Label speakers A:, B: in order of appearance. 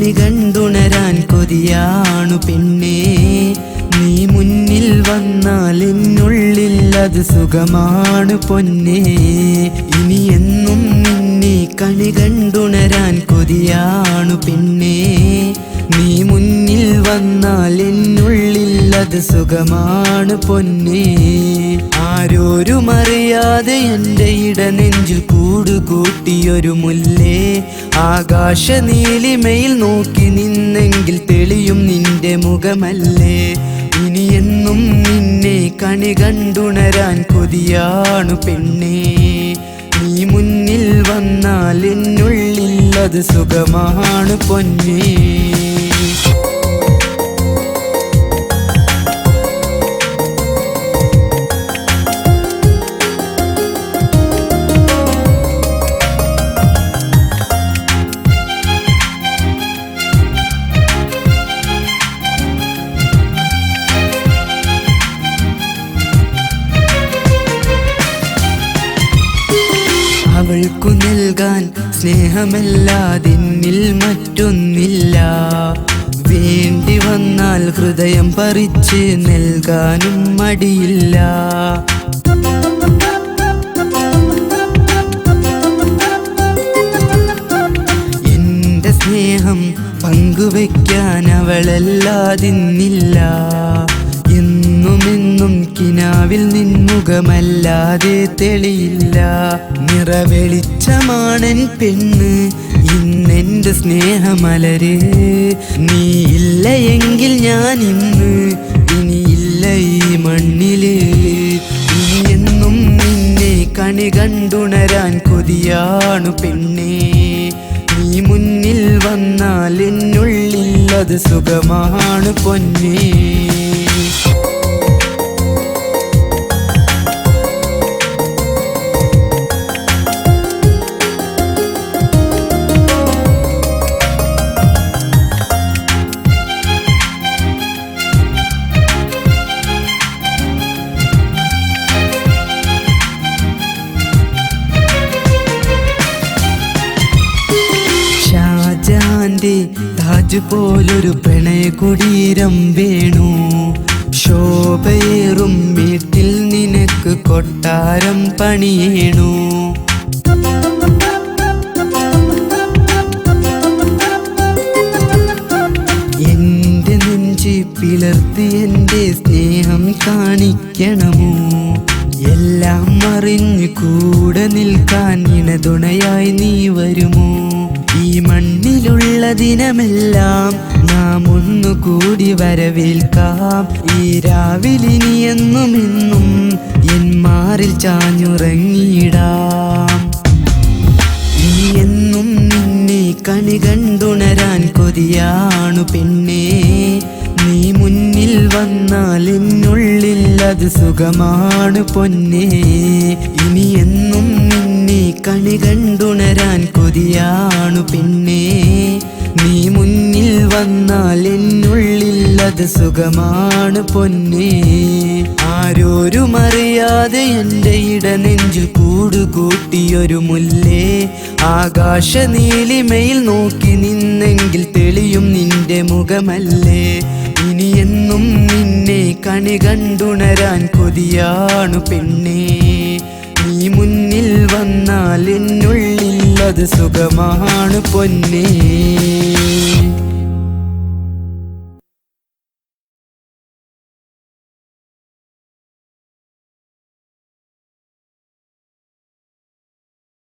A: ഞാൻ കണ്ടുണരാൻ കൊതിയാണു പെണ്ണേ നീ മുന്നിൽ വന്നാൽ എന്നുള്ളിൽ അത് സുഖമാണ് പൊന്നേ. ഇനി എന്നും നിന്നെ കണി കണ്ടുണരാൻ കൊതിയാണു പെണ്ണേ നീ മുന്നിൽ വന്നാൽ എന്നുള്ളിൽ അത് സുഖമാണ് പൊന്നേ. ആരോരും അറിയാതെ എന്റെ ഇട നെഞ്ചിൽ കൂടുകൂട്ടിയൊരു മുല്ലേ? ആകാശ നീലിമയിൽ നോക്കി നിന്നെങ്കിൽ തെളിയും നിന്റെ മുഖമല്ലേ? ഇനിയെന്നും നിന്നെ കണി കണ്ടുണരാൻ കൊതിയാണു പെണ്ണേ. നീ മുന്നിൽ വന്നാൽ എന്നുള്ളിൽ അത് സുഖമാണ് പൊന്നേ. അവൾക്കു നൽകാൻ സ്നേഹമല്ലാതിന്നിൽ മറ്റൊന്നില്ല. വേണ്ടി വന്നാൽ ഹൃദയം പറിച്ച് നൽകാനും മടിയില്ല. എന്റെ സ്നേഹം പങ്കുവെക്കാൻ അവളല്ലാതിന്നില്ല. എന്നുമെന്നും കിനാവിൽ നിൻമുഖമല്ലാതെ തെളിയില്ല. നിറവെളിച്ചമാണൻ പെണ്ണ് ഇന്നെന്റെ സ്നേഹമലര്. ഇല്ല എങ്കിൽ ഞാൻ ഇന്ന് ഇനിയില്ല ഈ മണ്ണിൽ. ഇനിയെന്നും നിന്നെ കണി കണ്ടുണരാൻ കൊതിയാണു പെണ്ണേ. നീ മുന്നിൽ വന്നാൽ എന്നുള്ളിൽ അത് സുഖമാണ് പൊന്നേ. ഷാജാന്റെ താജ് പോലൊരു പ്രണയ കുടീരം വേണു. ശോഭയേറും വീട്ടിൽ നിനക്ക് കൊട്ടാരം പണിയേണു. എന്റെ നെഞ്ചി പിളർത്തി എന്റെ സ്നേഹം കാണിക്കണമോ? എല്ലാം മറിഞ്ഞ് കൂടെ നിൽക്കാൻ ഇണതുണയായി നീ വരുമോ? ഈ മണ്ണിലുള്ള ദിനമെല്ലാം നാം ഒന്നുകൂടി വരവേൽക്കാം. ഈ രാവിലിനി എന്നും എന്നും എൻ മാറിൽ ചാഞ്ഞുറങ്ങിയിടാം. ഇനി എന്നും നിന്നെ കണി കണ്ടുണരാൻ കൊതിയാണു പെണ്ണേ. നീ മുന്നിൽ വന്നാൽ എന്നുള്ളിൽ അത് സുഖമാണ് പൊന്നേ. ഇനി എന്നും നിന്നെ കണി കണ്ടുണരാൻ കൊതിയാണു പെണ്ണേ. നീ വന്നാൽ എന്നുള്ളിൽ അത് സുഖമാണ് പൊന്നേ. ആരോരും അറിയാതെ എന്റെ ഇട ഇടനെഞ്ചിൽ കൂടുകൂട്ടിയൊരു മുല്ലേ. ആകാശ നീലിമയിൽ നോക്കി നിന്നെങ്കിൽ തെളിയും നിന്റെ മുഖമല്ലേ. ഇനിയെന്നും നിന്നെ കണി കണ്ടുണരാൻ കൊതിയാണു പെണ്ണേ. നീ മുന്നിൽ വന്നാൽ എന്നുള്ളിൽ അത് സുഖമാണ് പൊന്നേ.